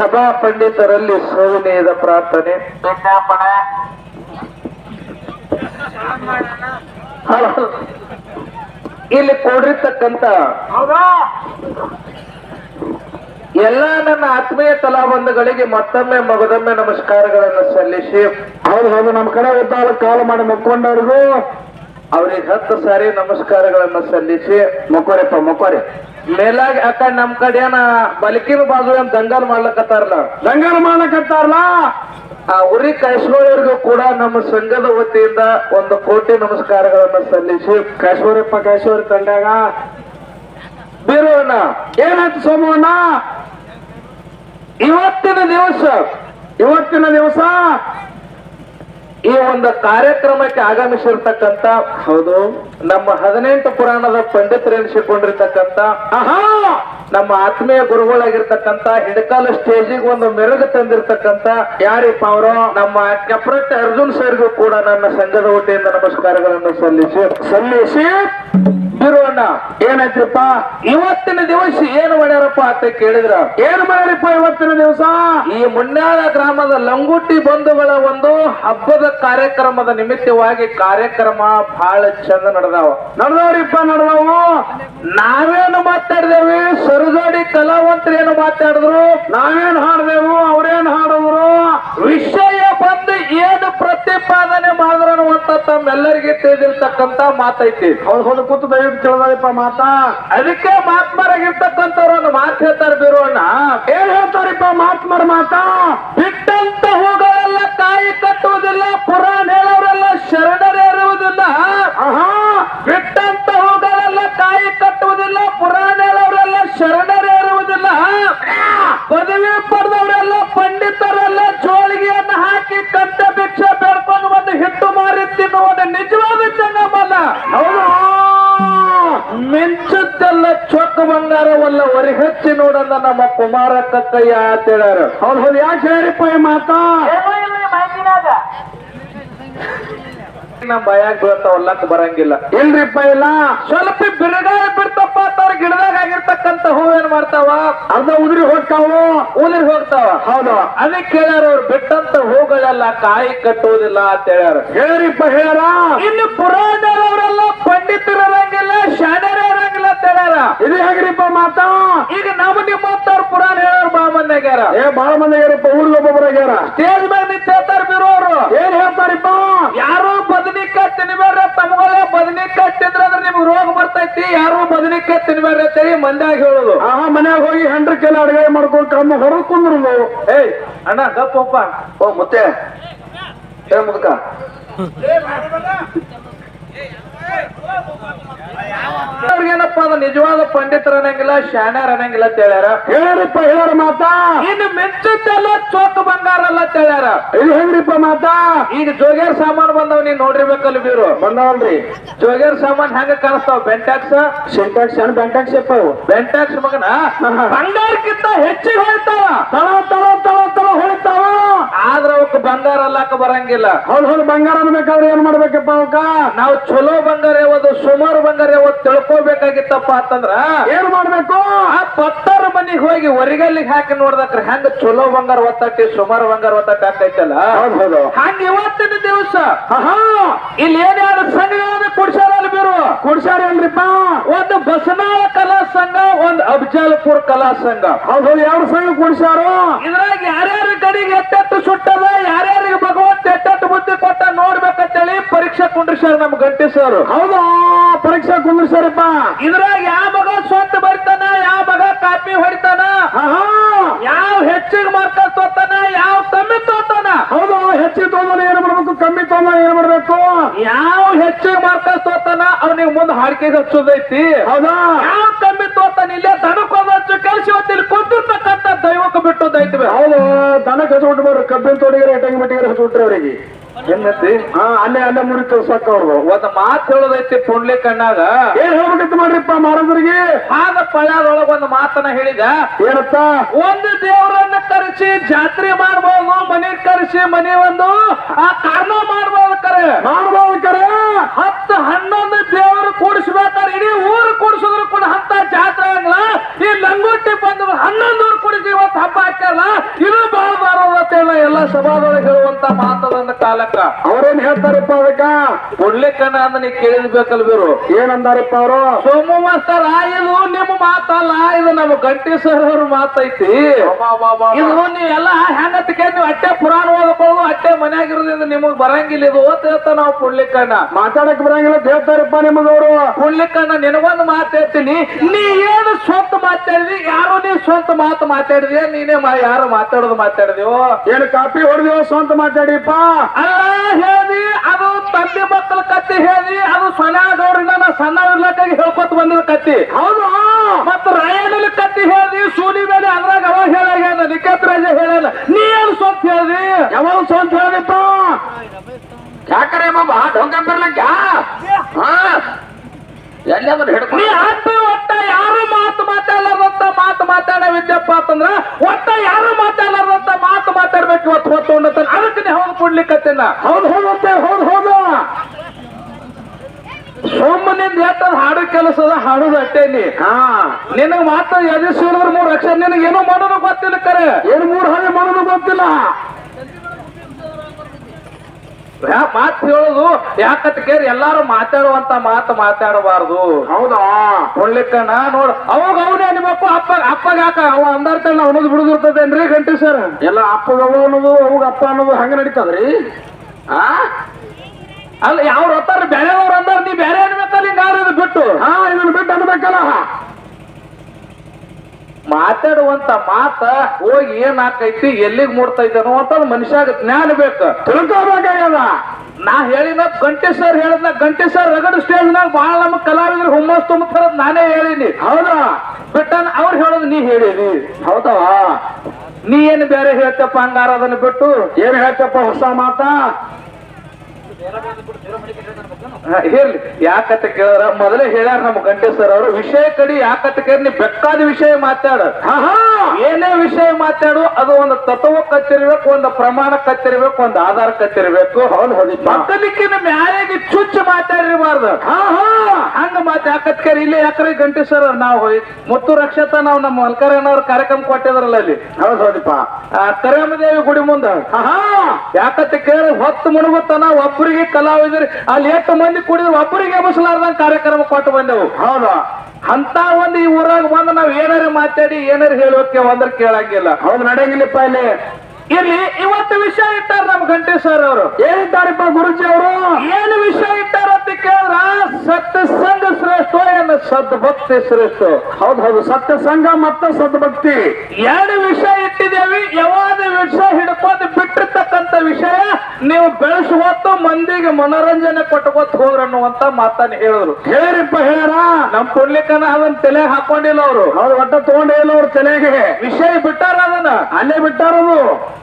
ಸಭಾ ಪಂಡಿತರಲ್ಲಿ ಸವಿನಯದ ಪ್ರಾರ್ಥನೆ. ಇಲ್ಲಿ ಕೊಡಿರ್ತಕ್ಕಂತ ಹೌದಾ ಎಲ್ಲ ನನ್ನ ಆತ್ಮೀಯ ಕಲಾಬಂಧಗಳಿಗೆ ಮತ್ತೊಮ್ಮೆ ಮಗದೊಮ್ಮೆ ನಮಸ್ಕಾರಗಳನ್ನು ಸಲ್ಲಿಸಿ. ಹೌದು ಹೌದು ನಮ್ಮ ಕಡೆ ಉದ್ದಾಲ ಕಾಲು ಮಾಡಿ ಮಕ್ಕೊಂಡವ್ರಿಗೂ ಅವ್ರಿಗೆ ಹತ್ತು ಸಾರಿ ನಮಸ್ಕಾರಗಳನ್ನು ಸಲ್ಲಿಸಿ. ಮಕ್ಕೋರಿಪ್ಪ ಮಕ್ಕೋರಿ. ಮೇಲಾಗ ಅಕ್ಕ ನಮ್ ಏನ ಬಲಕಿನ ಬಾಜು ಏನ್ ದಂಗಲ್ ಮಾಡ್ಲಕತ್ತಾರಲ್ಲ? ದಂಗಲ್ ಮಾಡ್ಲಕತ್ತಾರಲ್ಲ? ಆ ಉರಿ ಕಾಯಿಸ್ಕೊಳ್ಳೋರ್ಗೂ ಕೂಡ ನಮ್ಮ ಸಂಘದ ವತಿಯಿಂದ ಒಂದು ಕೋಟಿ ನಮಸ್ಕಾರಗಳನ್ನ ಸಲ್ಲಿಸಿ. ಕಾಶ್ಮೀರಪ್ಪ ಕಾಶ್ಮೀರ ತಂಡಾಗ. ಬೀರೋಣ ಏನಾಯ್ತು ಸೋಮಣ್ಣ? ಇವತ್ತಿನ ದಿವಸ. ಇವತ್ತಿನ ದಿವಸ? ಈ ಒಂದು ಕಾರ್ಯಕ್ರಮಕ್ಕೆ ಆಗಮಿಸಿರ್ತಕ್ಕಂತ ಹೌದು. ನಮ್ಮ ಹದಿನೆಂಟು ಪುರಾಣದ ಪಂಡಿತರೆನಿಸಿಕೊಂಡಿರ್ತಕ್ಕಂತ ಆಹಾ! ನಮ್ಮ ಆತ್ಮೀಯ ಗುರುಗಳಾಗಿರ್ತಕ್ಕಂತ ಹಿಡಕಾಲ ಸ್ಟೇಜಿಗೆ ಒಂದು ಮೆರಗು ತಂದಿರ್ತಕ್ಕಂತ ಯಾರಿಪ್ಪ ಅವರು? ನಮ್ಮ ಕೆಪ್ರಟ್ ಅರ್ಜುನ್ ಸರ್ಗೂ ಕೂಡ ನನ್ನ ಸಂಘದ ವತಿಯಿಂದ ನಮಸ್ಕಾರಗಳನ್ನು ಸಲ್ಲಿಸಿ. ಸಲ್ಲಿಸಿ. ಬಿರೋಣ ಏನಾಯ್ತ್ರಪ್ಪ? ಇವತ್ತಿನ ದಿವಸ ಏನು ಮಾಡ್ಯಾರಪ್ಪ ಅಂತ ಕೇಳಿದ್ರ. ಏನ್ ಮಾಡ್ಯಾರಪ್ಪ ಇವತ್ತಿನ ದಿವಸ? ಈ ಮುನ್ನಾಳ ಗ್ರಾಮದ ಲಂಗುಟ್ಟಿ ಬಂಧುಗಳ ಒಂದು ಹಬ್ಬದ ಕಾರ್ಯಕ್ರಮದ ನಿಮಿತ್ತವಾಗಿ ಕಾರ್ಯಕ್ರಮ ಬಹಳ ಚಂದ ನಡೆದಾವ. ನಡೆದವ್ರಿಪ್ಪ, ನಡೆದವು. ನಾವೇನು ಮಾತಾಡಿದೇವಿ? ಸರಜೋಡಿ ಕಲಾವಂತರು ಏನು ಮಾತಾಡಿದ್ರು? ನಾವೇನ್ ಹಾಡ್ದೇವು? ಅವ್ರೇನ್ ಹಾಡಿದ್ರು? ವಿಷಯ ಬಂದು ಏನು ಪ್ರತಿಪಾದನೆ ಮಾಡಿದ್ರು ಅನ್ನುವಂತ ತಮ್ಮೆಲ್ಲರಿಗೆ ತಿಳಿದಿರ್ತಕ್ಕಂತ ಮಾತೈತಿ. ಹೌದು ಹೌದು, ಕೂತು ದಯವಿಟ್ಟು ಕೇಳದಪ್ಪ ಮಾತಾ. ಅದಕ್ಕೆ ಮಾತ್ಮರಾಗಿರ್ತಕ್ಕಂಥವ್ರು ಒಂದು ಮಾತು ಹೇಳ್ತಾರೆ ಬೀರೋಣ ಏನ್ ಹೇಳ್ತಾರಿಪ್ಪ ಮಾತ್ಮರ ಮಾತಾ? ಬಿಟ್ಟಂತ ಹೂಗಳೆಲ್ಲ ಕಾಯಿ ಕಟ್ಟುವುದಿಲ್ಲ ಪುರಾಣ ಹೇಳೋರೆಲ್ಲ ಶರಣರೇರುವುದಿಲ್ಲ ಆಹಾ. ಬಿಟ್ಟಂತ ಹೂಗಳೆಲ್ಲ ಕಾಯಿ ಕಟ್ಟುವುದಿಲ್ಲ ಪುರಾಣ ಹೇಳೋರೆಲ್ಲ ಶರಣರೇರುವುದಿಲ್ಲ ಪದವಿ ಪಡೆದವರೆಲ್ಲ ಪಂಡಿತರೆಲ್ಲ ಜೋಳಿಗೆಯನ್ನು ಹಾಕಿ ಕಂಠ ಭಿಕ್ಷೆ ಬೇಡ್ಕೊಂಡು ಒಂದು ಹಿಟ್ಟು ಮಾರಿ ತಿನ್ನುವುದು ನಿಜವಾದ ಜಂಗಮಲ್ಲ ಹೌದು. ಮಿಂಚುತ್ತೆಲ್ಲ ಚೊಕ್ಕ ಬಂಗಾರವಲ್ಲ ಹೊರಹಚ್ಚಿ ನೋಡಂದ ನಮ್ಮ ಕುಮಾರ ಕಕ್ಕಯ್ಯ ಅಂತ ಹೇಳ್ಯಾರ. ಹೌದು ಹೌದು ಯಾಕೆ ಹೇಳಿಪ್ಪ ಈ ಮಾತಾ? ನಮ್ಮ ಇಲ್ಲ ಬೀಳತ್ತ ಭಯಾಗ ಬರಂಗಿಲ್ಲ. ಇಲ್ರಿಪ್ಪ ಇಲ್ಲ. ಸ್ವಲ್ಪ ಬಿರುಗಾಳಿ ಬಿಡ್ತಪ್ಪ ಅಂತವ್ರ ಗಿಡದಾಗ ಆಗಿರ್ತಕ್ಕಂತ ಹೂ ಏನ್ ಮಾಡ್ತಾವ? ಅರ್ಧ ಉದುರಿ ಹೋಗ್ತಾವ. ಉದುರಿ ಹೋಗ್ತಾವ. ಹೌದು. ಅದಕ್ಕೆ ಹೇಳ್ಯಾರ ಅವ್ರು ಬಿಟ್ಟಂತ ಹೂಗಳೆಲ್ಲ ಕಾಯಿ ಕಟ್ಟುವುದಿಲ್ಲ ಅಂತ ಹೇಳ್ಯಾರ. ಹೇಳ್ರಿಪ್ಪ ಹೇಳ್ಯಾರ. ಇನ್ನು ಪುರಾಣದವರೆಲ್ಲ ಪಂಡಿತರು ಇರಂಗಿಲ್ಲ ಇದು ಹೇಗ್ರಿಪ್ಪ ಮಾತಾ? ಈಗ ನಮ್ಮ ನಿಮ್ಮಂತವ್ರ ಪುರಾಣ ಹೇಳೋರು ಬಾಮನ್ನಾಗ್ಯಾರ ಏ ಬಾಳ ಮಂದಿ ಆಗ್ಯಾರಪ್ಪ ಊರಿಗೆ ಸ್ಟೇಜ್ ಮೇಲೆ ನಿಂತೇತಾರ ಬಿರೋರು. ಏನ್ ಹೇಳ್ತಾರಿಪ್ಪ? ಯಾರು ಬದನಿಕಾಯಿ ತಿನ್ಬೇಡ್ರ ತಮಗಳೇ ಬದನಿಕಾಯಿ ತಿಂದ್ರ ಅಂದ್ರೆ ನಿಮ್ಗೆ ರೋಗ ಬರ್ತೈತಿ. ಯಾರು ಬದನಿಕಾಯಿ ತಿನ್ಬೇಡ್ರಿ ಅಂತೇಳಿ ಮಂದ್ಯಾಗ ಹೇಳುದು. ಆಹಾ ಮನ್ಯಾಗ ಹೋಗಿ ಹೆಂಡ್ರ ಕೆಲ ಅಡುಗೆ ಮಾಡ್ಕೊಂಡು ಕಮ್ಮ ಹೊರಗೆ ಕುಂದ್ರು ಏಯ್ ಅಣ್ಣ ಗಪ್ಪಪ್ಪ ಓ ಮುತ್ತೆ. ಏ ಮುದುಕ. ಅವ್ರಿಗೇನಪ್ಪ ಅದು ನಿಜವಾದ ಪಂಡಿತರ ಅನ್ನಂಗಿಲ್ಲ ಶಾಣ್ಯಾರ ಅನ್ನಂಗಿಲ್ಲ ಅಂತ ಹೇಳ್ಯಾರ. ಹೇಳ್ರಿಪ್ಪ ಹೇಳ್ಯಾರ ಮಾತಾ? ಇನ್ನು ಮೆಚ್ಚುತ್ತೆಲ್ಲ ಚೋಕ್ ಬಂಗಾರ ಅಲ್ಲ ಅಂತ ಹೇಳ್ಯಾರ. ಇದು ಹೆಂಗ್ರಿಪ್ಪ ಮಾತಾ? ಈಗ ಜೋಗ್ಯಾರ್ ಸಾಮಾನ್ ಬಂದವ್ ನೀನ್ ನೋಡಿರ್ಬೇಕಲ್ಲ ಬೀರು ಬಂದವಲ್ರಿ. ಜೋಗೇರ್ ಸಾಮಾನ್ ಹೆಂಗ ಕಾಣಿಸ್ತಾವ? ಬೆಂಟಾಕ್ಸ್ ಸಿಂಟ್ಯಾಕ್ಸ್ ಅನ್ ಬೆಂಟಾಕ್ಸ್ ಅಪ್ಪ ಬೆಂಟಾಕ್ಸ್ ಮಗನ? ಬಂಗಾರಕ್ಕಿಂತ ಹೆಚ್ಚಿಗೆ ಹೇಳ್ತಾವ ತಳ ತಳ ತಳ ಅವಕ್ ಬಂಗಾರ ಅಲ್ಲಾಕ ಬರಂಗಿಲ್ಲ. ಹೌದು ಹೌದು ಬಂಗಾರ ಅನ್ಬೇಕಾದ್ರೆ ಏನ್ ಮಾಡ್ಬೇಕಪ್ಪ ಅವಕ್ಕ ನಾವು ಚಲೋ ಬಂಗಾರ ಯಾವುದು ಸುಮಾರು ಬಂಗಾರ ಯಾವತ್ತು ತಿಳ್ಕೊಬೇಕಾಗಿತ್ತಪ್ಪ ಅಂತಂದ್ರ ಏನ್ ಮಾಡ್ಬೇಕು? ಆ ಪತ್ತರ ಮನಿಗೆ ಹೋಗಿ ಹೊರಗಲ್ಲಿಗೆ ಹಾಕಿ ನೋಡ್ದಕ್ರ ಹೆಂಗ ಚಲೋ ಬಂಗಾರ ಒತ್ತಟ್ಟಿ ಸುಮಾರು ಬಂಗಾರ ಒತ್ತಟ್ಟಿ ಹಾಕೈತಲ್ಲ ಹೌದು ಹೌದು. ಹಂಗ ಇವತ್ತಿನ ದಿವಸ ಇಲ್ಲಿ ಏನ್ ಎರಡು ಸಂಘಗಳನ್ನ ಕುಡ್ಸಾರಲ್ಲ ಬೀರು? ಕುಡ್ಸಾರ ಏನ್ರಿಪ್ಪ? ಒಂದು ಬಸನಾಳ ಕಲಾ ಸಂಘ ಒಂದು ಅಫಜಲ್ಪುರ್ ಕಲಾ ಸಂಘ. ಹೌದು ಎರಡು ಸಂಘ ಕುಡ್ಸಾರು ಇದ್ರಾಗ ಯಾರ್ಯಾರ ಕಡೆಗೆ ಎಟ್ಟೆಟ್ಟು ಪರೀಕ್ಷೆ ಸರ್ ನಮ್ ಗಂಟೆ ಸರ್. ಹೌದಾ? ಪರೀಕ್ಷೆ ಅಪ್ಪ ಇದ್ರಾಗ ಯಾವ ಮಗ ಸ್ವಂತ ಬರ್ತಾನ ಯಾವ ಮಗ ಕಾಪಿ ಹೊಡಿತಾನ ಯಾವ ಹೆಚ್ಚಿಗೆ ಮಾರ್ಕ ತೋತಾನ ಯಾವ ಕಮ್ಮಿ ತೋತಾನ. ಹೌದು? ಹೆಚ್ಚಿಗೆ ತೋಮನ ಏನ್ ಮಾಡ್ಬೇಕು? ಕಮ್ಮಿ ತೋಮನ ಏನ್ ಮಾಡ್ಬೇಕು? ಯಾವ ಹೆಚ್ಚಿಗೆ ಮಾರ್ಕ ತೋತಾನ ಅವ್ನಿಗೆ ಮುಂದೆ ಹಾಡಿಕೆಗೆ ಹಚ್ಚೋದೈತಿ. ಹೌದಾ? ಯಾವ ಕಮ್ಮಿ ತೋತಾನ ಇಲ್ಲೇ ದನಕ್ಕೊಂದು ಹಚ್ಚು ಹೊತ್ತಿಲ್ಲಿ ಕೊಟ್ಟಿರ್ತಕ್ಕಂಥ ದೈವಕ್ಕೆ ಬಿಟ್ಟೋದೈತಿ. ಹೌದು? ದನಕ್ಕೆ ಹಚ್ಚಿಬಿಟ್ಟು ಬರ್ರಿ ಕಬ್ಬಿನ ತೋಡಿಗೆ ಟಂಗಿ ಬಿಟ್ಟಿಗೆ ಹಚ್ಚಿಬಿಟ್ರಿ ಅವರಿಗೆ. ಏನಂತಿ ಹಾ ಅಲ್ಲೇ ಅಲ್ಲೇ ಮುರಿತು ಕಳ್ಸಕ್ ಅವ್ರು ಒಂದ್ ಮಾತು ಹೇಳೋದೈತಿ ಪುಂಡ್ಲಿ ಕಣ್ಣಾಗ. ಏನ್ ಹೇಳ್ಬೇಕಿತ್ತು ಮಾಡ್ರಿಪ್ಪ ಮಾರದ್ರಿಗೆ ಆಗ ಪಳ್ಯಾದೊಳಗ ಒಂದ್ ಮಾತನ್ನ ಹೇಳಿದ. ಏನತ್ತ ಒಂದು ದೇವರನ್ನ ಕರೆಸಿ ಜಾತ್ರೆ ಮಾಡ್ಬೋದು ಮನೆ ಕರೆಸಿ ಮನೆ ಒಂದು ಆ ಕಾರಣ ಮಾಡ್ಬೋದು ಕರೆ. ಮಾಡ್ಬೋದು ಕರೆ. ಹತ್ತು ಹನ್ನೊಂದು ದೇವರು ಕೂಡಿಸ್ಬೇಕಾದ್ರೆ ಇಡೀ ಊರು ಕೂಡಿಸಿದ್ರು ಕೂಡ ಅಂತ ಜಾತ್ರೆ ಆಗಲ್ಲ ಈ ಲಂಗೋಟಿ ಬಂದು ಹನ್ನೊಂದೂರು ಕುಡಿಸಿ ಇವತ್ತು ಹಬ್ಬ ಹಾಕ್ಯಾರಲ್ಲ ಸಭಾದೊಳಗೆ ಹೇಳುವಂತ ಮಾತದನ್ನ ಕಾಲಕ್ಕ. ಅವ್ರೇನ್ ಹೇಳ್ತಾರಪ್ಪ ಅದಕ್ಕ ಕೊಡ್ಲಿಕ್ಕನ ಅಂದ ನೀ ಕೇಳಿದ್ಬೇಕಲ್ಬೇರು ಏನಂದಾರಪ್ಪ ಅವರು? ಸೋಮು ಮಾಸ್ತರ್ ಇದು ನಿಮ್ಮ ಮಾತಲ್ಲ ಇದು ನಮ್ಮ ಗಂಟಿ ಸರ್ ಅವ್ರ ಮಾತೈತಿ. ಇದು ನೀವೆಲ್ಲ ಹೆಂಗತ್ತಿಗೆ ನೀವು ಅಟ್ಟೆ ಪುರಾಣ ಓದ್ಕೊಳ್ಳೋದು ಅಟ್ಟೆ ಮನ್ಯಾಗಿರೋದ್ರಿಂದ ನಿಮಗ್ ಬರಂಗಿಲ್ಲ ಇದು ಓದ್ತಾ ನಾವು ಪುಡ್ಲಿಕ್ಕಣ್ಣ ಮಾತಾಡಕ್ ಬರಂಗಿಲ್ಲ ಹೇಳ್ತಾರಪ್ಪ ನಿಮಗವರು. ಪುಡ್ಲಿಕ್ಕಣ್ಣ ನಿನಗೊಂದು ಮಾತಾಡ್ತೀನಿ ಹೇಳ್ತೀನಿ. ನೀ ಏನು ಸ್ವಂತ ಮಾತಾಡಿದಿ ಯಾರು ನೀ ಸ್ವಂತ ಮಾತು ಮಾತಾಡಿದ್ಯಾ? ನೀನೇ ಮಾ ಯಾರು ಮಾತಾಡೋದು ಮಾತಾಡಿದ್ಯೋ? ಏನು ಕಾಪಿ ಹೊಡೆದಿವ ಸ್ವಂತ ಮಾತಾಡಿಪ್ಪ? ಅಲ್ಲ ಹೇಳಿ. ಅದು ತಂದೆ ಮಕ್ಕಳ ಕತ್ತಿ ಹೇಳಿ. ಅದು ಸನಾದವ್ರಿಂದ ನಾ ಸಣ್ಣ ಇರ್ಲಕ್ಕಾಗಿ ಹೇಳ್ಕೊತ ಬಂದಿರೋ ಕತ್ತಿ ಹೌದು? ಮತ್ತ ರಾಯನಲ್ಲಿ ಕತ್ತಿ ಹೇಳಿ ಸೂಲಿ ಮೇಲೆ ಅದ್ರಾಗ ಅವ ಹೇಳ ನಿಖತ್ ರಾಜ ಹೇಳಲ್ಲ ನೀ ಏನು ಸ್ವಂತ ಹೇಳ್ರಿ ಯಾವಾಗ ಸ್ವಂತ ಹೇಳಿಪ್ಪ ಯಾಕರೆ ಬಾಬಾ ಡೊಂಕಂಬಿರ್ಲಕ್ಕ ಎಲ್ಲಾದ್ರೂ ನೀ ಹಿಡ್ಕೊಂಡು ಅಟ್ಟ ಒಟ್ಟ ಯಾರು ಮಾತು ಮಾತಾಡಲಾರ್ದಂತ ಮಾತು ಮಾತಾಡವಿದ್ಯಪ್ಪ ಅಂತಂದ್ರ ಒಟ್ಟ ಯಾರು ಮಾತಾಡಲಾರ್ದಂತ ಮಾತು ಮಾತಾಡ್ಬೇಕು ಇವತ್ತು ಹೊತ್ತು ಅದಕ್ಕೆ ನೀ ಹೌದು ಕೊಡ್ಲಿಕ್ಕತ್ತೇನ ಹೌದು ಹೌದು ಅಂತೆ ಹೌದು ಹೌದು. ಸೋಮನಿಂದ ಎತ್ತದ ಹಾಡು ಕೆಲಸದ ಹಾಡುದು ಅಟ್ಟೇನಿ. ನೀ ಹಾ. ನಿನಗ್ ಮಾತ್ರ ಯಜಸ್ವಿನವ್ರ ಮೂರು ಅಕ್ಷರ ನಿನಗೆ ಏನೋ ಮಾಡೋದು ಗೊತ್ತಿಲ್ಲ ಕರೆ. ಏನು ಮೂರು ಹಾಗೆ ಮಾಡೋದು ಗೊತ್ತಿಲ್ಲ. ಮಾತ್ ಹೇಳುದು? ಯಾಕತ್ ಕೇರ್ ಎಲ್ಲಾರು ಮಾತಾಡುವಂತ ಮಾತು ಮಾತಾಡಬಾರ್ದು. ಹೌದಾ? ಕೊಡ್ಲಿಕ್ಕಣ್ಣ ನೋಡ್ ಅವಾಗ ಅವನೇ ನಿಮ್ಮಪ್ಪ ಅಪ್ಪ ಅಪ್ಪಗ ಯಾಕ? ಅವ ಅಂದಾರ್ತೇಳಿ ಅವನದು ಬಿಡುದಿರ್ತದೇನ್ರಿ ಗಂಟೆ ಸರ್ ಎಲ್ಲ ಅಪ್ಪಗ ಅವ ಅನ್ನೋದು ಅವಾಗ ಅಪ್ಪ ಅನ್ನೋದು ಹಂಗ ನಡೀತದ್ರಿ? ಆ? ಅಲ್ಲ ಯಾವ ಬೇರೆ ಬೇರೆಯವ್ರು ಅಂದಾರ ನೀ ಬೇರೆ ಅನ್ಬೇಕಲ್ಲ ಹಿಂಗಾರ ಬಿಟ್ಟು. ಹಾ ಇದನ್ನ ಬಿಟ್ಟು ಅನ್ಬೇಕಲ್ಲ. ಮಾತಾಡುವಂತ ಮಾತ ಹೋಗಿ ಏನ್ ಆಕೈತಿ ಎಲ್ಲಿಗ್ ಇದ್ದಾನೋ ಅಂತ ಮನುಷ್ಯಾಗ ಜ್ಞಾನ ಬೇಕು. ತಿಳ್ಕೋಬೇಕಾಗ್ಯದ? ನಾ ಹೇಳಿನ ಗಂಟೆ ಸರ್ ಹೇಳಿದ್ನ ಗಂಟೆ ಸರ್ ರಗಡ್ ಸ್ಟೇಜ್ನಾಗ ಬಹಳ ನಮ್ಮ ಕಲಾವಿದ್ರು ಹುಮ್ಮಸ್ ತುಂಬತಾರದ್ ನಾನೇ ಹೇಳಿನಿ. ಹೌದಾ? ಬಿಟ್ಟನ್ ಅವ್ರು ಹೇಳೋದು ನೀ ಹೇಳಿದಿ. ಹೌದಾ? ನೀ ಏನು ಬೇರೆ ಹೇಳ್ತಪ್ಪ ಅಂಗಾರ ಅದನ್ನ ಬಿಟ್ಟು? ಏನ್ ಹೇಳ್ತಪ್ಪ ಹೊಸ ಮಾತಾ? ಹಾ, ಇರ್ಲಿ. ಯಾಕತ್ತ ಕೇಳಿದ್ರ ಮೊದಲೇ ಹೇಳ್ಯಾರ ನಮ್ಮ ಗಂಟೇಶ್ವರ ಸರ್ ಅವರು ವಿಷಯ ಕಡಿ ಯಾಕತ್ತ ಕೇಳಿ ನೀ ಬೇಕಾದ ವಿಷಯ ಮಾತಾಡ. ಹಾ ಹಾ. ಏನೇ ವಿಷಯ ಮಾತಾಡು ಅದು ಒಂದು ತತ್ವ ಕತ್ತಿರ್ಬೇಕು ಒಂದು ಪ್ರಮಾಣ ಕತ್ತಿರ್ಬೇಕು ಒಂದು ಆಧಾರ ಕತ್ತಿರ್ಬೇಕು. ಹೌದು ಹೌದು ಮಕ್ಕಳಿಕ್ಕಿನ ಮ್ಯಾಲೆಗೆ ಚುಚ್ಚು ಮಾತಾಡಿರಬಾರ್ದು. ಹಾ ಹಾ. ಹಂಗ ಮಾತು ಯಾಕತ್ ಕೇಳಿ ಇಲ್ಲೇ ಯಾಕ್ರೆ ಗಂಟೆ ಸರ್ ನಾವು ಮುತ್ತು ರಕ್ಷತಾ ನಾವು ನಮ್ಮ ಮಲ್ಕರಣ್ಣವ್ರ ಕಾರ್ಯಕ್ರಮ ಕೊಟ್ಟಿದ್ರಲ್ಲ ಅಲ್ಲಿ. ಹೌದು ಹೌದಿಪ್ಪ ಆ ಕರಮದೇವಿ ಗುಡಿ ಮುಂದ. ಹಾ ಹಾ. ಯಾಕತ್ತ ಕೇಳಿ ಹೊತ್ತು ಒಬ್ರಿಗೆ ಒಬ್ಬರಿಗೆ ಕಲಾವಿದರು ಅಲ್ಲಿ ಎಷ್ಟು ಮಂದಿ ಕುಡಿದ್ರು ಒಬ್ಬರಿಗೆ ಎಬಸಲಾರ್ದಂಗ ಕಾರ್ಯಕ್ರಮ ಕೊಟ್ಟು ಬಂದೆವು. ಹೌದಾ. ಅಂತ ಒಂದು ಈ ಊರಾಗ ಬಂದು ನಾವ್ ಏನಾರ ಮಾತಾಡಿ ಏನಾರ ಹೇಳೋಕೆ ಒಂದ್ರ ಕೇಳಂಗಿಲ್ಲ. ಹೌದು ನಡೆಯಂಗಿಲ್ಲಪ್ಪ ಇಲ್ಲಿ. ಇಲ್ಲಿ ಇವತ್ತು ವಿಷಯ ಇಟ್ಟಾರ ನಮ್ ಗಂಟೆ ಸರ್ ಅವರು. ಏನಿದ್ದಾರಪ್ಪ ಗುರುಜಿ ಅವರು? ಏನು ವಿಷಯ ಇಟ್ಟಾರ ಅಂತ ಸತ್ಯಸಂಗ ಶ್ರೇಷ್ಠ ಏನು ಸದ್ಭಕ್ತಿ ಶ್ರೇಷ್ಠ. ಹೌದು ಹೌದು ಸತ್ಯ ಸಂಘ ಮತ್ತು ಸದ್ಭಕ್ತಿ ಎರಡು ವಿಷಯ ಇಟ್ಟಿದ್ದೇವೆ ಯಾವಾಗ ವಿಷಯ ಹಿಡ್ಕೊಂಡು ಬಿಟ್ಟಿರ್ತಕ್ಕಂಥ ವಿಷಯ ನೀವು ಬೆಳೆಸುವತ್ತು ಮಂದಿಗೆ ಮನೋರಂಜನೆ ಕೊಟ್ಕೋತ ಹೋಗ್ರ ಅನ್ನುವಂತ ಮಾತನ್ನ ಹೇಳಿದ್ರು. ಹೇಳಿರಿಪ್ಪ ಹೇಳ ನಮ್ ಪುಣ್ಯಕನ ಅದನ್ನ ತಲೆ ಹಾಕೊಂಡಿಲ್ಲ ಅವರು. ಅವ್ರು ಒಟ್ಟ ತಗೊಂಡೇ ಇಲ್ಲ ಅವ್ರ ತಲೆಗೆ. ವಿಷಯ ಬಿಟ್ಟಾರ ಅದನ್ನ? ಅಲ್ಲೇ ಬಿಟ್ಟಾರದು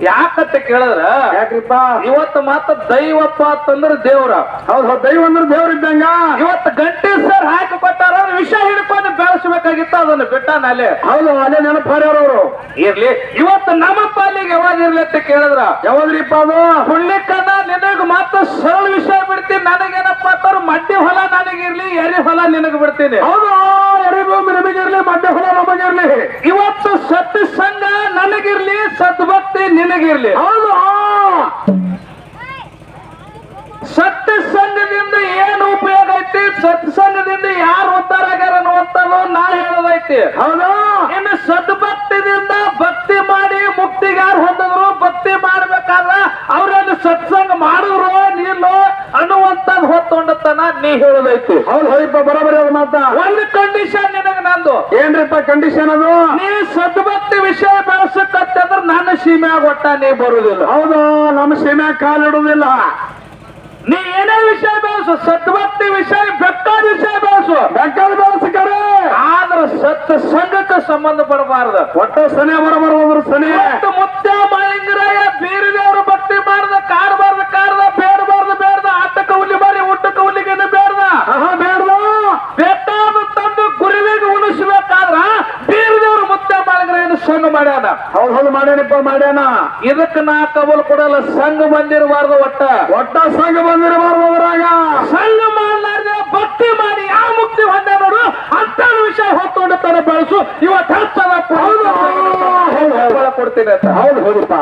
ಯಾಕತ್ತೆ ಕೇಳಿದ್ರ? ಯಾಕ್ರಿಪ್ಪ? ಇವತ್ತು ಮಾತ ದೈವಪ್ಪ ಅಂತಂದ್ರೆ ದೇವ್ರ. ಹೌದು ಹೌದು ದೈವ ಅಂದ್ರೆ ದೇವ್ರ ಇದ್ದಂಗ ಇವತ್ತು ಗಂಟೆ ಸರ್ ಹಾಕಿ ಕೊಟ್ಟಾರ ವಿಷ ವಿಷಯ ಹಿಡ್ಕೊಂಡು ಬೆಳೆಸಬೇಕಾಗಿತ್ತು ಅದನ್ನ ಬಿಟ್ಟಾನ ನಾಲೆ ಹೌದು ಅಲ್ಲೇ ನೆನಪು ಹಾರ್ಯಾರವ್ರು ಇರ್ಲಿ. ಇವತ್ತು ನಮ್ಮ ಪಾಲಿಗೆ ಯಾವಾಗ ಇರ್ಲಿ ಅಂತ ಕೇಳಿದ್ರ? ಯಾವಾಗ್ರಿಪ್ಪ ಅದು? ಪುಣ್ಯಕ್ಕನ ನಿನಗ ಮಾತ್ರ ಸರಳ ವಿಷಯ ಬಿಡ್ತೀನಿ. ನನಗೇನಪ್ಪ ಅಂತಾರು ಮಡ್ಡಿ ಹೊಲ ನನಗಿರ್ಲಿ ಎರಿ ಹೊಲ ನಿನಗ್ ಬಿಡ್ತೀನಿ. ಹೌದು ಎರಿಭೂಮಿ ನಮಗಿರ್ಲಿ ಮಡ್ಡಿ ಹೊಲ ನಮಗಿರ್ಲಿ. ಇವತ್ತು ಸತ್ಯ ಸಂಘ ನನಗಿರ್ಲಿ ಸದ್ಭಕ್ತಿ ನಿನಗಿರ್ಲಿ. ಹೌದು ಸತ್ಯ ಸಂಘದಿಂದ ಏನು ಉಪಯೋಗ ಐತಿ? ಸತ್ಸಂಗದಿಂದ ಯಾರು ಉದ್ಧಾರ ಆಗ್ಯಾರ ಅನ್ನುವಂಥದ್ದು ನಾ ಹೇಳೋದೈತಿ. ಹೌದು. ಇನ್ನು ಸದ್ಭಕ್ತಿದಿಂದ ಭಕ್ತಿ ಮಾಡಿ ಮುಕ್ತಿಗೆ ಯಾರು ಹೊಂದಿದ್ರು? ಭಕ್ತಿ ಮಾಡ್ಬೇಕಾದ್ರ ಅವ್ರಲ್ಲಿ ಸತ್ಸಂಗ ಮಾಡಿದ್ರು ನೀನು ಅನ್ನುವಂಥದ್ದು ಹೊತ್ತೊಂಡತನ ನೀ ಹೇಳೋದೈತಿ. ಹೌದು ಹೌದಪ್ಪ ಬರೋಬರಿ ಅದು ಮಾತಾ. ಒಂದು ಕಂಡೀಷನ್ ನಿನಗೆ ನಂದು. ಏನ್ರಿಪ್ಪ ಕಂಡೀಷನ್ ಅದು? ನೀ ಸದ್ಭಕ್ತಿ ವಿಷಯ ಬೆಳೆಸಕತ್ತಂದ್ರ ನನ್ನ ಸೀಮೆ ಒಟ್ಟ ನೀ ಬರುದಿಲ್ಲ. ಹೌದು ನಮ್ಮ ಸೀಮೆ ಕಾಲಿಡುವುದಿಲ್ಲ ನೀ ಏನೇ ವಿಷಯ ಬೆಳೆಸು ಸದ್ಭಕ್ತಿ ವಿಷಯ ಬೇಕಾದ ವಿಷಯ ಬೆಳೆಸು. ಬೆಕ್ಕದ ಬೆಳೆಸಕರೆ ಆದ್ರ ಸತ್ ಸಂಘಕ್ಕೆ ಸಂಬಂಧ ಪಡಬಾರ್ದು. ಒಟ್ಟ ಸನೆ ಬರಬರ ಹೋದ್ರು ಸನೆ. ಮುತ್ತ ಮಾಲಿಂಗರಾಯ ಬೀರಿದವರು ಭಕ್ತಿ ಮಾಡ್ದ ಕಾರ್ ಕಾಡ್ದ ಬೇಡಬಾರ್ದು ಬೇಡ್ದ ಆಟಕ್ಕೆ ಹುಲಿ ಮಾರಿ ಊಟಕ್ಕೆ ಹುಲಿಗೆನೆ ಬೇಡ್ದ ಆಹಾ ಬೇಡ್ದ ಬೇಕಾದ ತಂದು ಗುರುವಿಗೆ ಉಣಿಸ್ಬೇಕಾದ್ರ ಬೀರಿದವರು ಮುತ್ಯ ಸಂಘ ಮಾಡ್ಯಾನ ಹೌದು ಹೌದು ಮಾಡ್ಯಾನಪ್ಪ ಮಾಡ್ಯಾನ ಇದಕ್ಕೆ ನಾ ಕಬಲ್ ಕೊಡಲ್ಲ ಸಂಘ ಬಂದಿರಬಾರ್ದು ಒಟ್ಟ ಒಟ್ಟ ಸಂಘ ಬಂದಿರಬಾರ್ದು ಅದ್ರಾಗ ಸಂಘ ಮಾಡಲಾರ್ದ ಭಕ್ತಿ ಮಾಡಿ ಯಾವ ಮುಕ್ತಿ ಹೊಂದ ನೋಡು ಅಂತ ವಿಷಯ ಹೊತ್ತೊಂಡು ತನ್ನ ಬೆಳೆಸು ಇವತ್ತು ಹೌದು. ಕೊಡ್ತೀನಿ ಅಂತ ಹೌದು ಹೌದಪ್ಪ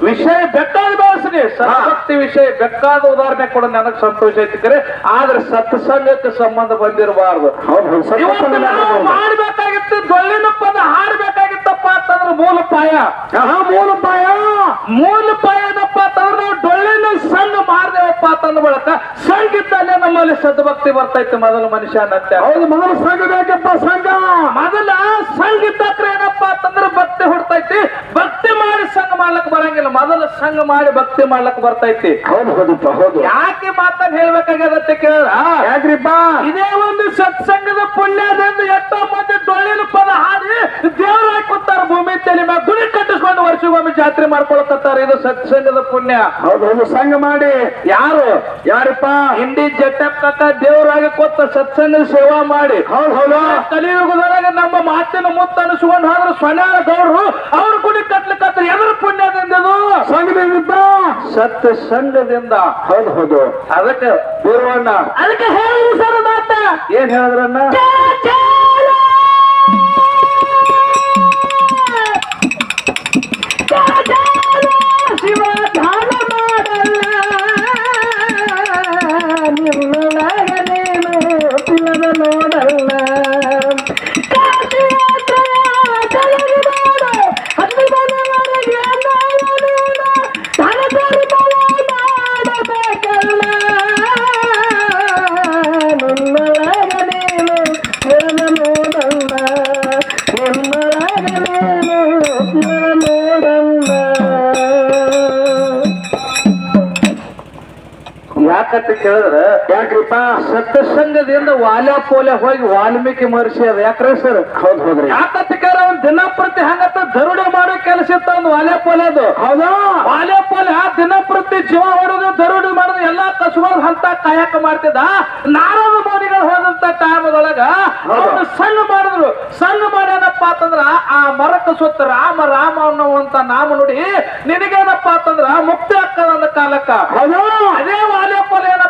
ವಿಷಯ ಬೇಕಾದ ಬೆಳೆಸ್ರಿ ಸತ್ಯ ವಿಷಯ ಬೇಕಾದ ಉದಾಹರಣೆ ಕೊಡ ನನಗ್ ಸಂತೋಷ ಐತಿ ಕರೆ. ಆದ್ರೆ ಸತ್ಸಂಗಕ್ಕೆ ಸಂಬಂಧ ಬಂದಿರಬಾರ್ದು. ಸಂಗತಿ. ಮಾಡ್ಬೇಕಾಗಿತ್ತು ಡೊಳ್ಳಿನ ಪದ ಹಾಡ್ಬೇಕಾಗಿತ್ತಪ್ಪ ಅಂತಂದ್ರೆ ಮೂಲ ಪಾಯ ಮೂಲ ಪಾಯ ಮೂಲ ಪಾಯ ಏನಪ್ಪ ಅಂತಂದ್ರೆ ನಾವು ಡೊಳ್ಳಿನ ಸಣ್ಣ ಮಾಡ್ದೇವಪ್ಪ ಅಂತಂದ ಬಳಕ ನಮ್ಮಲ್ಲಿ ಸದ್ಭಕ್ತಿ ಬರ್ತೈತೆ ಮೊದಲು ಮನುಷ್ಯನಂತೆ ಹೌದು ಮೊದಲು ಸಂಘ ಬೇಕಪ್ಪ ಸಂಘ. ಮೊದಲ ಸಂಗಿದ್ದ ಇದ್ದಕ್ರೆ ಏನಪ್ಪ ಅಂತಂದ್ರೆ ಭಕ್ತಿ ಹುಡ್ತೈತಿ ಭಕ್ತಿ ಮಾಡಿ ಸಂಘ ಮಾಡ್ಲಕ್ ಬರಂಗಿಲ್ಲ ಮೊದಲು ಸಂಘ ಮಾಡಿ ಭಕ್ತಿ ಮಾಡ್ಲಕ್ ಬರ್ತೈತಿ. ಹೌದು ಹೌದಪ್ಪ ಹೌದು. ಯಾಕೆ ಮಾತನ್ನ ಹೇಳ್ಬೇಕಾಗ್ಯದತ್ತೆ ಕೇಳ ಯಾಕ್ರಿಪ್ಪ? ಇದೇ ಒಂದು ಸತ್ಸಂಗದ ಪುಣ್ಯದಿಂದ ಎಷ್ಟೋ ಮಂದಿ ಡೊಳ್ಳಿನ ಪದ ಹಾಡಿ ದೇವ್ರ ಹಾಕುತ್ತಾರ. ಭೂಮಿ ತಲೆ ಗುಡಿ ವರ್ಷಗೊಮ್ಮೆ ಜಾತ್ರೆ ಮಾಡ್ಕೊಳಕತ್ತಾರ ಇದು ಸತ್ಸಂಗದ ಪುಣ್ಯ. ಹೌದು ಹೌದು ಸಂಘ ಮಾಡಿ. ಯಾರು? ಯಾರಪ್ಪ? ಹಿಂಡಿ ಜಟ್ಟಕ್ಕ ದೇವರಾಗಿ ಕೊತ್ತ ಸತ್ಸಂಗದ ಸೇವಾ ಮಾಡಿ. ಹೌದು ಹೌದು. ಕಲಿಯುಗದೊಳಗೆ ನಮ್ಮ ಮಾತಿನ ಮುತ್ತ ಅನಿಸ್ಕೊಂಡು ಹೋದ್ರೆ ಸ್ವನಾರ ಗೌಡ್ರು ಅವ್ರ ಕುಡಿ ಕಟ್ಲಿಕ್ಕತ್ರ ಎದ್ರ ಪುಣ್ಯದಿಂದ? ಸಂಘದಿಂದ ಸತ್ ಸಂಘದಿಂದ. ಹೌದು ಹೌದು. ಅದಕ್ಕೆ ಬೇರುವಣ್ಣ ಅದಕ್ಕೆ ಹೇಳಿ ಸರ್ ಮಾತ. ಏನ್ ಹೇಳಿದ್ರಣ್ಣ? ಯಾಕಂತ ಕೇಳಿದ್ರೆ ಯಾಕ್ರಿಪ್ಪ ಸತ್ಸಂಗದಿಂದ ವಾಲ್ಯ ಪೋಲ್ಯ ಹೋಗಿ ವಾಲ್ಮೀಕಿ ಮಹರ್ಷಿ ಅದ. ಯಾಕ್ರೆ ಸರ್? ಹೌದು ಹೌದ್ರಿ. ಯಾಕಂತ ಕೇಳ ಅವ್ನ್ ದಿನಪ್ರತಿ ಹಂಗತ್ತ ದರುಡ ಮಾಡೋ ಕೆಲಸ ಇತ್ತ ಒಂದು ವಾಲ್ಯ ಪೋಲೆದು ಹೌದಾ? ವಾಲ್ಯ ಪೋಲೆ ದಿನಪ್ರತಿ ಜೀವ ಹೊಡೆದು ದರುಡು ಮಾಡೋದು ಎಲ್ಲಾ ಕಸುಗಳು ಹಂತ ಕಾಯಕ ಮಾಡ್ತಿದ್ದ. ನಾರದ ಮೋದಿಗಳು ಹೋದಂತ ಟೈಮದೊಳಗ ಅವ್ರು ಸಣ್ಣ ಮಾಡಿದ್ರು. ಸಣ್ಣ ಮಾಡ್ಯಾನಪ್ಪ ಅಂತಂದ್ರ ಆ ಮರಕ್ಕೆ ಸುತ್ತ ರಾಮ ರಾಮ ಅನ್ನುವಂತ ನಾಮ ನೋಡಿ ನಿನಗೇನಪ್ಪ ಅಂತಂದ್ರ ಮುಕ್ತಿ ಆಗ್ತದ ಅಂದ ಕಾಲಕ್ಕ. ಅದೇ ವಾಲ್ಯಪ್ಪಲ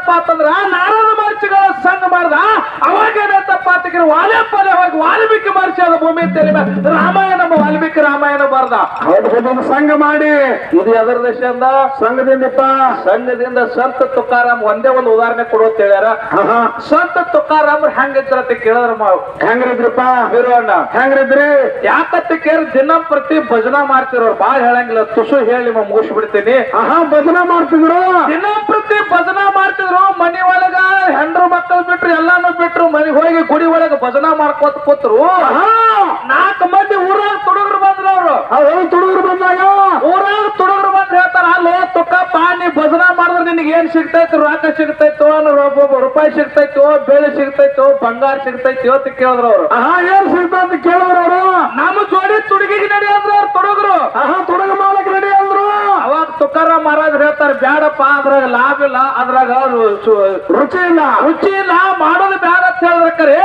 ಏನಪ್ಪಾ ಅಂತಂದ್ರ ನಾರದ ಮಹರ್ಷಿಗಳ ಸಂಘ ಮಾಡ್ದ. ಅವಾಗ ಏನಂತಪ್ಪ ಅಂತಂದ್ರೆ ವಾಲ್ಯಪ್ಪಲೆ ಹೋಗಿ ವಾಲ್ಮೀಕಿ ಮಹರ್ಷಿ ಅದ ಭೂಮಿ ತಲೆ ರಾಮಾಯಣ ವಾಲ್ಮೀಕಿ ರಾಮಾಯಣ ಬರ್ದ ಹೌದು ಸಂಘ ಮಾಡಿ. ಇದು ಎದರ ದೇಶದಿಂದ ಸಂಘದಿಂದಪ್ಪ. ಸಂಘದಿಂದ ಸಂತ ತುಕಾರಾಮ್ ಒಂದೇ ಒಂದು ಉದಾಹರಣೆ ಕೊಡು ಅಂತ ಹೇಳ್ಯಾರ. ಸಂತ ತುಕಾರಾಮ್ ಹೆಂಗಿದ್ರ ಅಂತ ಕೇಳಿದ್ರ ಹೆಂಗ್ರಿದ್ರಪ್ಪ? ಬೀರಣ್ಣ ಹೆಂಗ್ರಿದ್ರಿ? ಯಾಕತ್ತಿ ಕೇರ್ ದಿನ ಪ್ರತಿ ಭಜನಾ ಮಾಡ್ತಿರೋರು. ಬಾಳ್ ಹೇಳಂಗಿಲ್ಲ. ತುಸು ಹೇಳಿ ಮುಗಿಸ್ಬಿಡ್ತೀನಿ. ಆಹಾ ಭಜನಾ ಮಾಡ್ತಿದ್ರು? ದಿನ ಮಾಡ್ತಿದ್ರು ಮನಿ ಒಳಗ ಹೆಂಡ್ರು ಮಕ್ಕಳು ಬಿಟ್ರು ಎಲ್ಲಾನು ಬಿಟ್ರು ಮನೆ ಹೋಗಿ ಗುಡಿ ಒಳಗ ಭಜನಾ ಮಾಡ್ಕೋತ ಕೂತ್ರು. ಹಾ ನಾಲ್ಕು ಮಂದಿ ಊರಾಗ ತುಡುಗರು ಬಂದ್ರು ಅವ್ರು. ಅವ್ರು ತುಡುಗರು ಬಂದಾಗ ಊರಾಗ ತುಡುಗರು ಬಂದ್ ಹೇಳ್ತಾರ ಅಲ್ಲೋ ತುಕ್ಕಪ್ಪ ನೀ ಭಜನಾ ಮಾಡಿದ್ರೆ ನಿನಗೆ ಏನ್ ಸಿಗ್ತೈತಿ? ರೊಕ್ಕ ಸಿಗ್ತೈತೋ ಒಬ್ಬೊಬ್ಬ ರೂಪಾಯಿ ಸಿಗ್ತೈತೋ ಬೆಳೆ ಸಿಗ್ತೈತೋ ಬಂಗಾರ ಸಿಗ್ತೈತೋ ಅಂತ ಕೇಳಿದ್ರು ಅವ್ರು. ಆಹಾ ಏನ್ ಸಿಗ್ತಾ ಅಂತ ಕೇಳಿದ್ರು ಅವರು? ನಮ್ಮ ಜೋಡಿ ತುಡುಗಿಗೆ ನಡಿ ಅಂದ್ರು ಅವ್ರು ತುಡುಗರು. ಆಹಾ ತುಡುಗ ಮಾಡಕ್ ರೆಡಿ ಅಂದ್ರು? ಅವಾಗ ತುಕಾರ ಮಹಾರಾಜ್ ಹೇಳ್ತಾರೆ ಬ್ಯಾಡಪ್ಪ ಅದ್ರಾಗ ಲಾಭ ಇಲ್ಲ ಅದ್ರಾಗ ರುಚಿ ಇಲ್ಲ. ರುಚಿ ಇಲ್ಲ ಮಾಡೋದು ಬ್ಯಾಡ ಅಂತ ಹೇಳಿದ್ರೆ?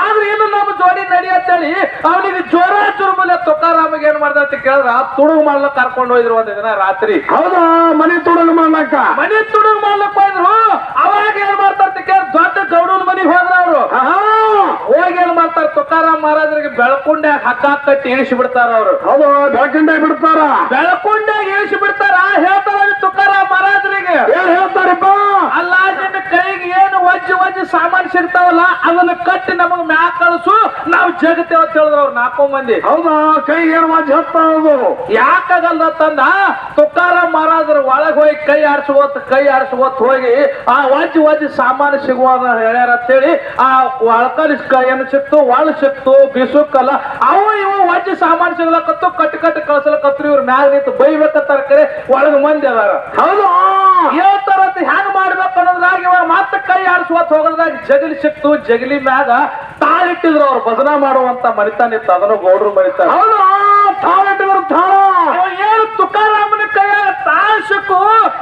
ಆದ್ರೆ ಏನು ನಮ್ಮ ಜೋಡಿ ನಡಿ ಅಂತೇಳಿ ಅವನಿಗೆ ಜೋರ ಚುರುಮುಲೆ ತುಕಾರಾಮಿಗೆ ಏನ್ ಮಾಡ್ದ ಅಂತ ಕೇಳಿದ್ರ ತುಡುಗು ಮಾಡ್ಲಕ್ ಕರ್ಕೊಂಡು ಹೋಯ್ದ್ರು ಒಂದ್ ದಿನ ರಾತ್ರಿ. ಹೌದಾ? ಮನೆ ತುಡುಗು ಮಾಡ್ಲಕ್ಕ? ಮನೆ ತುಡುಗು ಮಾಡ್ಲಕ್ ಹೋಯ್ರು ಅವಾಗ ಏನ್ ಮಾಡ್ತಾರ ಅಂತ ಕೇಳಿ ದೊಡ್ಡ ಗೌಡನ ಮನೆಗೆ ಹೋದ್ರ ಅವ್ರು. ಹೋಗಿ ಏನ್ ಮಾಡ್ತಾರ ತುಕಾರಾಮ್ ಮಹಾರಾಜರಿಗೆ ಬೆಳಕುಂಡೆ ಹಕ್ಕ ಕಟ್ಟಿ ಇಳಿಸಿ ಬಿಡ್ತಾರ ಅವ್ರು. ಹೌದು? ಬೆಳಕುಂಡೆ ಬಿಡ್ತಾರ? ಬೆಳಕುಂಡೆ ಇಳಿಸಿ ಬಿಡ್ತಾರ ಹೇಳ್ತಾರ ತುಕಾರಾಮ್ ಮಹಾರಾಜರಿಗೆ ಏನ್ ಹೇಳ್ತಾರಪ್ಪ ಅಲ್ಲ ನಿನ್ನ ಕೈಗೆ ಏನು ವಜ್ಜಿ ಸಾಮಾನು ಸಿಗ್ತಾವಲ್ಲ ಅದನ್ನ ಕಟ್ಟಿ ನಮಗ್ ಮ್ಯಾ ಕಳಿಸು ನಾವು ಜಗತ್ತೇವ ಅಂತ ಹೇಳಿದ್ರು ಅವ್ರು ನಾಲ್ಕು ಮಂದಿ. ಹೌದಾ? ಕೈ ಏನ್ ವಾಜ್ ಹತ್ತ ಯಾಕಾಗಲ್ಲ ತಂದ? ತುಕಾರ ಮಹಾರಾಜರ ಒಳಗ್ ಹೋಗಿ ಕೈ ಆರಿಸುವತ್ ಕೈ ಆರಿಸುವತ್ ಹೋಗಿ ಆ ವಜ್ಜಿ ವಜ್ಜಿ ಸಾಮಾನು ಸಿಗುವ ಹೇಳ್ಯಾರ ಅಂತೇಳಿ ಆ ಒಳಕಲಿ ಏನು ಸಿಕ್ತು? ಒಳ ಸಿಕ್ತು ಬಿಸುಕಲ್ಲ. ಅವು ಇವು ವಜ್ಜಿ ಸಾಮಾನು ಸಿಗ್ಲಕತ್ತು ಕಟ್ಟಿ ಕಟ್ಟಿ ಕಳ್ಸಲಕತ್ರು ಇವ್ರ ಮ್ಯಾಗ ನಿಂತು ಬೈಬೇಕ ಕರೆ ಒಳಗ ಮಂದಿ ಅದಾರ. ಹೌದು? ಹೇಳ್ತಾರ ಅಂತ ಹೆಂಗ್ ಮಾಡ್ಬೇಕು? ಅನ್ನೋದ್ರಾಗ ಇವಾಗ ಮತ್ತೆ ಕೈ ಆರಿಸುವತ್ ಹೋಗೋದ್ರಾಗ ಜಗಲಿ ಸಿಕ್ತು ಜಗಲಿ ಮ್ಯಾಗ ತಾಳಿಟ್ಟಿದ್ರು ಅವ್ರು ಭಜನಾ ಮಾಡುವಂತ ಮನಿತಾನ ಇತ್ತು ಅದನ್ನು ಗೌಡ್ರು ಮನಿತಾನ. ಹೌದು ತಾಳಿಟ್ಟಿದ್ರು ತಾಳ. ಏನು ತುಕಾರಾಮನ ಕೈ ತಾಳ್ ಸಿಕ್ಕು?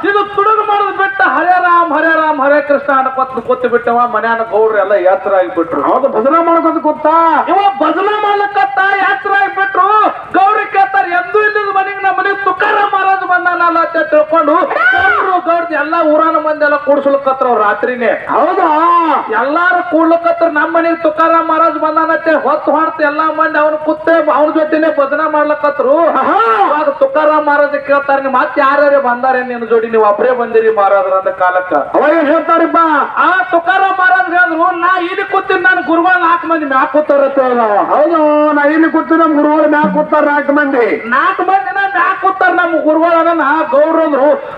ಇದು ತುಡುಗು ಮಾಡೋದು ಬಿಟ್ಟ ಹರೇ ರಾಮ್ ಹರೇ ರಾಮ್ ಹರೇ ಕೃಷ್ಣ ಅನ್ಕೊತ್ ಕೂತು ಬಿಟ್ಟವ ಮನ್ಯಾನ ಗೌಡ್ರು ಎಲ್ಲ ಯಾತ್ರ ಆಗಿಬಿಟ್ರು. ಹೌದು ಭಜನಾ ಮಾಡ್ಕೊತ ಗೊತ್ತಾ? ಇವ ಭಜನಾ ಮಾಡ್ಲಕ್ಕತ್ತ ಯಾತ್ರ ಆಗಿಬಿಟ್ರು. ಗೌರಿ ಕೇತಾರ ಎಂದೂ ಇಲ್ಲದ ಮನೆಗೆ ನಮ್ಮ ಮನೆಗೆ ತುಕಾರಾಮ್ ಮಹಾರಾಜ್ ಬಂದಾನಲ್ಲ ಅಂತ ತಿಳ್ಕೊಂಡು ಗೌಡ್ರು ಎಲ್ಲಾ ಊರಾನ ಮಂದಿ ಎಲ್ಲ ಕೂಡ್ಸ್ಲಕತ್ರ ಅವ್ರು ರಾತ್ರಿನೇ. ಹೌದಾ? ಎಲ್ಲಾರು ಕೂಡ್ಲಕತ್ರ ನಮ್ಮ ಮನೆಗೆ ತುಕಾರಾಮ್ ಮಹಾರಾಜ್ ಬಂದಾನತ್ತೆ ಹೊತ್ತು ಹೊಡ್ತ ಎಲ್ಲಾ ಮಂದಿ ಅವ್ನ ಕುತ್ತೆ ಅವನ ಜೊತೆನೆ ಭಜನ ಮಾಡ್ಲಕತ್ರು. ಅವಾಗ ತುಕಾರಾಮ್ ಮಹಾರಾಜ್ ಕೇಳ್ತಾರ ನೀವು ಮತ್ತೆ ಯಾರ್ಯಾರು ಬಂದಾರೆ ನಿನ್ನ ಜೋಡಿ ನೀವು ಒಬ್ರೇ ಬಂದಿರಿ ಮಹಾರಾಜರ ಅಂದ ಕಾಲಕ್ಕ. ಅವಾಗ ಹೇಳ್ತಾರಪ್ಪ ಆ ತುಕಾರಾಮ್ ಮಹಾರಾಜ್ ಹೇಳಿದ್ರು ನಾ ಇಲ್ಲಿ ಕೂತೀನಿ ನಾನು ಗುರುವಾರ ನಾಲ್ಕು ಮಂದಿ ಮ್ಯಾಕ್ ಕೂತಾರ ಹೌದು ನಾ ಇಲ್ಲಿ ಕೂತಿನ ನಮ್ ಗುರುಗಳು ಮ್ಯಾಕ್ ಕೂತಾರ ನಾಲ್ಕು ಮಂದಿ. ನಾಲ್ಕು ಮಂದಿನ ಮ್ಯಾಕ್ ಕೂತಾರ ನಮ್ಮ ಗುರುಗಳನ್ನ ಅಲ್ಲ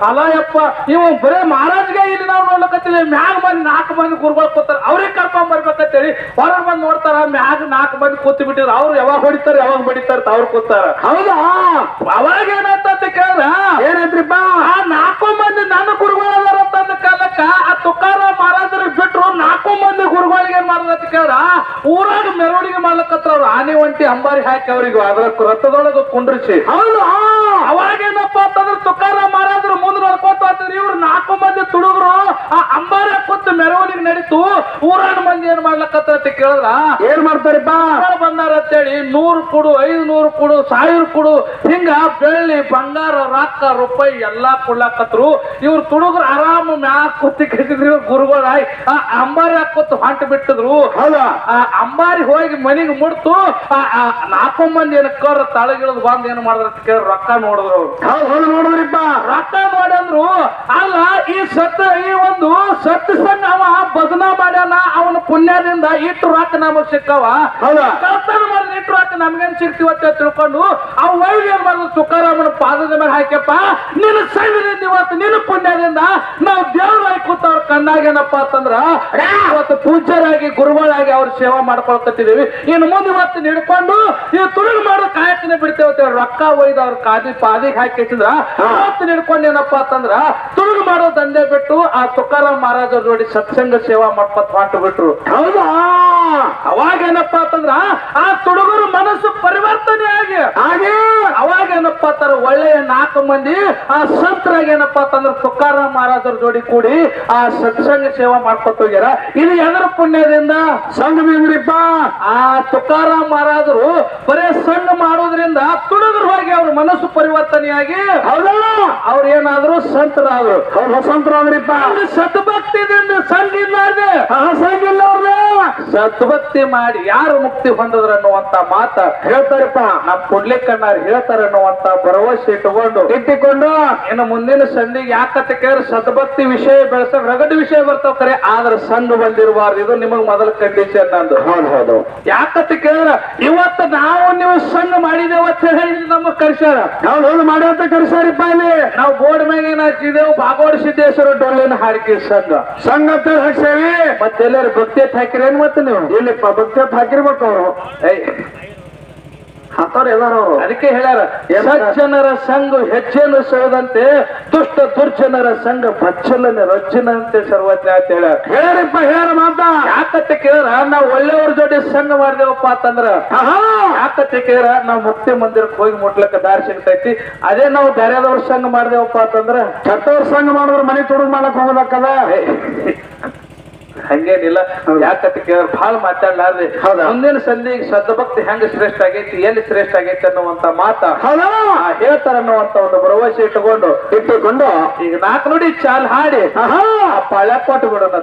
ಅಲ್ಲಯಪ್ಪ ಇವು ಬರೇ ಮಹಾರಾಜ್ಗೆ ಇಲ್ಲಿ ನಾವು ನೋಡ್ಲಕತ್ತೀವಿ. ಮ್ಯಾಗ ಬಂದ್ ನಾಲ್ಕು ಮಂದಿ ಗುರುಗಳು ಕೂತಾರ. ಅವ್ರಿಗೆ ಕರ್ಕೊಂಡ್ ಬರ್ಬೇಕಂತೇಳಿ ಹೊರಗೆ ಬಂದು ನೋಡ್ತಾರ. ಮ್ಯಾಗ ನಾಲ್ಕು ಮಂದಿ ಕೂತು ಬಿಟ್ಟಿದ್ರು. ಅವ್ರು ಯಾವಾಗ ಹೊಡಿತಾರ ಯಾವಾಗ ಬಡಿತಾರ ಅವ್ರು ಕೂತಾರ. ಹೌದಾ? ಅವಾಗ ಏನಂತ ಕೇಳ್ದ? ಏನೈತ್ರಿಪ್ಪ ಆ ನಾಲ್ಕು ಮಂದಿ ನನ್ನ ಗುರುಗಳದಾರ ತಂದ ಕಾಲಕ್ಕ ಆ ತುಕಾರ ಮಾರಾದ್ರ ಬಿಟ್ರು ನಾಲ್ಕು ಮಂದಿ ಗುರುಗಳಿಗೆ ಮಾರಲ ಅಂತ ಕೇಳ್ದ ಊರಾಗ ಮೆರವಣಿಗೆ ಮಾಡ್ಲಕತ್ರ ಅವ್ರು ಆನೆ ಒಂಟಿ ಅಂಬಾರಿ ಹಾಕಿ ಅವ್ರಿಗೆ. ಅದ್ರ ರಥದೊಳಗ ಕುಂಡ್ರಿಸಿ. ಹೌದು ಅವಾಗೇನಪ್ಪ ಅಂತಂದ್ರೆ ತುಕಾರ ಹೋಗ್ತಿದ್ರು ಇವ್ರು ನಾಲ್ಕು ಮಂದಿ ತುಡುಗರು ಆ ಅಂಬಾರ ಕುತ್ತು ಮೆರವಣಿಗೆ ನಡೀತು. ಊರಾಗ ಮಂದಿ ಏನ್ ಮಾಡ್ಲಕತ್ತ ಅಂತ ಕೇಳಿದ್ರ? ಏನ್ ಮಾಡ್ತಾರಪ್ಪ ಮಕ್ಕಳು ಬಂದಾರ ಅಂತೇಳಿ ನೂರು ಕೊಡು ಐದು ನೂರು ಕೊಡು ಸಾವಿರ ಕೊಡು ಹಿಂಗ ಬೆಳ್ಳಿ ಬಂಗಾರ ರೊಕ್ಕ ರೂಪಾಯಿ ಎಲ್ಲಾ ಕೊಡ್ಲಾಕತ್ರು. ಇವ್ರು ತುಡುಗರು ಆರಾಮ ಮ್ಯಾಕ್ ಕುತ್ತಿ ಕಟ್ಟಿದ್ರು ಗುರುಗಳ ಆ ಅಂಬಾರಿ ಕುತ್ತು ಹೊಂಟ ಬಿಟ್ಟಿದ್ರು. ಹೌದಾ? ಆ ಅಂಬಾರಿ ಹೋಗಿ ಮನೆಗೆ ಮುಡ್ತು ಆ ನಾಲ್ಕು ಮಂದಿ ಏನ ಕರ್ ತಳಗಿಳಿದು ಬಂದ್ ಏನ್ ಮಾಡಿದ್ರ ಕೇಳಿ ರೊಕ್ಕ ನೋಡಿದ್ರು ಅವ್ರು. ನೋಡಿದ್ರಿಪ್ಪ. ರೊಕ್ಕ ನೋಡಂದ್ರು ಅಲ್ಲ ಈ ಸತ್ ಈ ಒಂದು ಸತ್ ಸಣ್ಣ ಅವ ಬದನ ಮಾಡ್ಯಾನ ಅವನ ಪುಣ್ಯದಿಂದ ಇಟ್ಟು ರೊಕ್ಕ ನಮಗ್ ಸಿಕ್ಕವ. ಹೌದಾ? ಕಳ್ತನ ಮಾಡಿದ್ರೆ ಇಟ್ಟು ರೊಕ್ಕ ನಮ್ಗೇನ್ ಸಿಗ್ತೀವತ್ತ ತಿಳ್ಕೊಂಡು ಅವ್ ವೈದ್ಯ ಏನ್ ಮಾಡಿದ್ರು ತುಕಾರಾಮನ ಪಾದದ ಮೇಲೆ ಹಾಕ್ಯಪ್ಪ ನಿನ್ನ ಸೈವಿನಿಂದ ಇವತ್ತು ನಿನ್ನ ಪುಣ್ಯದಿಂದ ನಾವು ದೇವರಾಗಿ ಕೂತವ್ರ ಕಣ್ಣಾಗೇನಪ್ಪ ಅಂತಂದ್ರ ಇವತ್ತು ಪೂಜ್ಯರಾಗಿ ಗುರುಗಳಾಗಿ ಅವ್ರ ಸೇವಾ ಮಾಡ್ಕೊಳ್ಕತ್ತಿದೀವಿ ಇನ್ನು ಮುಂದೆ ಇವತ್ತು ನಿಡ್ಕೊಂಡು ಈ ತುಳುಗು ಮಾಡೋ ಕಾಯತಿನ ಬಿಡ್ತೇವೆ ಅಂತೇಳಿ ರೊಕ್ಕ ಒಯ್ದು ಅವ್ರ ಕಾದಿ ಪಾದಿಗೆ ಹಾಕಿಟ್ಟಿದ್ರ ಇವತ್ತು ನಿಡ್ಕೊಂಡು ಏನಪ್ಪ ಅಂತಂದ್ರ ತುಳುಗು ಮಾಡೋ ದಂಧೆ ಬಿಟ್ಟು ಆ ತುಕಾರಾಮ್ ಮಹಾರಾಜರ ನೋಡಿ ಸತ್ಸಂಗ ಸೇವಾ ಮಾಡ್ಕೊತ ಹೊಂಟು ಬಿಟ್ರು ಹೌದಾ? ಅವಾಗ ಏನಪ್ಪಾ ಅಂತಂದ್ರ ಆ ತುಡುಗರ ಮನಸ್ಸು ಪರಿವರ್ತನೆ ಆಗಿ ಹಾಗೆ. ಅವಾಗ ಏನಪ್ಪಾ ತರ ಒಳ್ಳೆಯ ನಾಲ್ಕು ಮಂದಿ ಆ ಸಂತರಾಗ ಏನಪ್ಪಾ ಅಂತಂದ್ರ ತುಕಾರ ಮಹಾರಾಜರ ಜೋಡಿ ಕೂಡಿ ಆ ಸತ್ಸಂಗ ಸೇವಾ ಮಾಡ್ಕೊತ ಹೋಗ್ಯಾರ. ಇದು ಎದರ ಪುಣ್ಯದಿಂದ? ಸಂಗಮೇಂದ್ರಿಪ್ಪ ಆ ತುಕಾರ ಮಹಾರಾಜರು ಬರೇ ಸಂಘ ಮಾಡೋದ್ರಿಂದ ತುಡುಗರು ಹೋಗಿ ಅವ್ರ ಮನಸ್ಸು ಪರಿವರ್ತನೆಯಾಗಿ ಹೌದಾ ಅವ್ರು ಏನಾದ್ರು ಸಂತರಾದ್ರು. ಅವ್ರು ಹೊಸಂತರಾದ್ರಿಪ್ಪ ಅವ್ರು ಸದ್ಭಕ್ತಿದಿಂದ ಸಂಘ ಇಲ್ಲಾರ್ದೆ. ಸಂಗಿಲ್ಲ ಅವ್ರನ್ನ ಸದ್ಭಕ್ತಿ ಮಾಡಿ ಯಾರು ಮುಕ್ತಿ ಹೊಂದದ್ರ ಅನ್ನುವಂತ ಮಾತ ಹೇಳ್ತಾರಪ್ಪ. ನಮ್ ಪುಡ್ಲಿಕ್ಕಣ್ಣಾರ್ ಹೇಳ್ತಾರ ಅನ್ನುವಂತ ಭರವಸೆ ಇಟ್ಟುಕೊಂಡು ಇಟ್ಟಿಕೊಂಡು ಇನ್ನು ಮುಂದಿನ ಸಂಧಿಗೆ ಯಾಕಂತ ಕೇಳ ಸದ್ಭಕ್ತಿ ವಿಷಯ ಬೆಳೆಸ ರಗಡ್ ವಿಷಯ ಬರ್ತಾವ ಕರೆ ಆದ್ರೆ ಸಂಘ ಬಂದಿರಬಾರ್ದು ಇದು ನಿಮಗ್ ಮೊದಲ ಕಂಡೀಷನ್ ನಂದು. ಹೌದು ಹೌದು. ಯಾಕಂತ ಇವತ್ತ ಇವತ್ತು ನಾವು ನೀವು ಸಂಘ ಮಾಡಿದೇವ ಅಂತ ಹೇಳಿ ನಮಗ್ ಕರ್ಸ್ಯಾರ. ನಾವು ಹೌದು ಮಾಡಿ ಅಂತ ಕರ್ಸಾರಿಪ್ಪ ಇಲ್ಲಿ. ನಾವು ಬೋರ್ಡ್ ಮ್ಯಾಗ ಏನ್ ಹಾಕಿದೇವು ಬಾಗೋಡ್ ಸಿದ್ದೇಶ್ವರ ಡೊಳ್ಳಿನ ಹಾಡಿಕೆ ಸಂಘ. ಸಂಘ ಅಂತ ಹಾಕ್ಸೇವಿ ಮತ್ತೆಲ್ಲರೂ ಭಕ್ತಿ ಹಾಕಿರೇನ್ ಮತ್ತೆ ನೀವು? ಇಲ್ಲಿಪ್ಪ ಪದಕ್ಷೇಪ ಹಾಕಿರ್ಬೇಕು ಅವರು. ಏಯ್. ಎಲ್ಲಾರು. ಅದಕ್ಕೆ ಹೇಳ್ಯಾರ ಸಜ್ಜನರ ಸಂಘ ಹೆಜ್ಜೆನು ಸೇದಂತೆ ದುಷ್ಟ ದುರ್ಜನರ ಸಂಘ ಬಚ್ಚಲನೆ ರಜ್ಜನಂತೆ ಸರ್ವಜ್ಞ ಅಂತ ಹೇಳ್ಯಾರ. ಹೇಳ್ಯಾರಿಪ್ಪ ಹೇಳ ಮಾತ. ಯಾಕಂತ ಕೇಳಿದ್ರ ನಾವು ಒಳ್ಳೆಯವ್ರ ಜೊತೆ ಸಂಘ ಮಾಡಿದೇವಪ್ಪ ಅಂತಂದ್ರ. ಹಾ ಹಾ ಕೇಳಿದ್ರ ನಾವು ಮುಕ್ತಿ ಮಂದಿರಕ್ಕೆ ಹೋಗಿ ಮುಟ್ಲಕ್ಕ ದಾರಿ ಸಿಗ್ತೈತಿ. ಅದೇ ನಾವು ಬೇರೆದವ್ರ ಸಂಘ ಮಾಡಿದೇವಪ್ಪ ಅಂತಂದ್ರ. ಕೆಟ್ಟವ್ರ ಸಂಘ ಮಾಡಿದ್ರೆ ಮನೆ ತುಡುಗ್ ಮಾಡಕ್ ಹೋಗೋದಕ್ಕದ? ಹಂಗೇನಿಲ್ಲ. ಯಾಕಂತ ಕೇಳಿದ್ರ ಬಹಳ ಮಾತಾಡ್ಲಾರ್ದೆ. ಮುಂದಿನ ಸಂಧಿಗೆ ಸದ್ಭಕ್ತಿ ಹೆಂಗ ಶ್ರೇಷ್ಠ ಆಗೈತಿ ಎಲ್ಲಿ ಶ್ರೇಷ್ಠ ಆಗೈತಿ ಅನ್ನುವಂತ ಮಾತ ಹೇಳ್ತಾರ ಅನ್ನುವಂತ ಒಂದು ಭರವಸೆ ಇಟ್ಟುಕೊಂಡು ಇಟ್ಟುಕೊಂಡು? ಈಗ ನಾಲ್ಕು ನೋಡಿ ಚಾಲ್ ಹಾಡಿ. ಪಾಳ್ಯ ಕೊಟ್ಟು ಬಿಡೋಣ